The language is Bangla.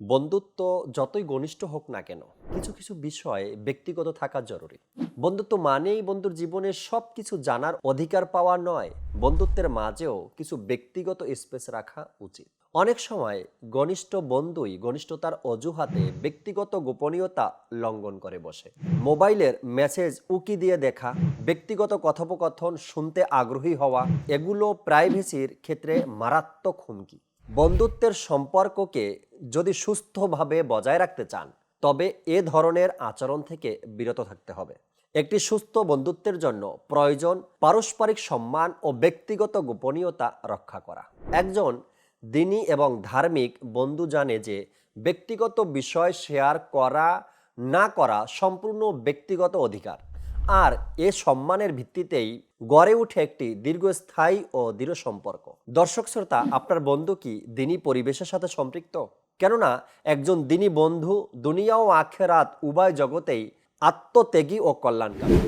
বন্ধুত্ব যতই ঘনিষ্ঠ হোক না কেন, কিছু কিছু বিষয় ব্যক্তিগত থাকা জরুরি। বন্ধুত্ব মানেই বন্ধুর জীবনে সব কিছু জানার অধিকার পাওয়া নয়, বন্ধুত্বের মাঝেও কিছু ব্যক্তিগত স্পেস রাখা উচিত। অনেক সময় ঘনিষ্ঠ বন্ধুই ঘনিষ্ঠতার অজুহাতে ব্যক্তিগত গোপনীয়তা লঙ্ঘন করে বসে। মোবাইলের মেসেজ উকি দিয়ে দেখা, ব্যক্তিগত কথোপকথন শুনতে আগ্রহী হওয়া, এগুলো প্রাইভেসির ক্ষেত্রে মারাত্মক হুমকি। বন্ধুত্বের সম্পর্ককে যদি সুস্থভাবে বজায় রাখতে চান, তবে এ ধরনের আচরণ থেকে বিরত থাকতে হবে। একটি সুস্থ বন্ধুত্বের জন্য প্রয়োজন পারস্পরিক সম্মান ও ব্যক্তিগত গোপনীয়তা রক্ষা করা। একজন দিনী এবং ধার্মিক বন্ধু জানে যে ব্যক্তিগত বিষয় শেয়ার করা না করা সম্পূর্ণ ব্যক্তিগত অধিকার। আর এ সম্মানের ভিত্তিতেই গড়ে উঠে একটি দীর্ঘস্থায়ী ও দৃঢ় সম্পর্ক। দর্শক শ্রোতা, আপনার বন্ধু কি দিনী পরিবেশের সাথে সম্পৃক্ত? কেননা, একজন দিনী বন্ধু দুনিয়া ও আখেরাত উভয় জগতেই আত্মত্যাগী ও কল্যাণকারী।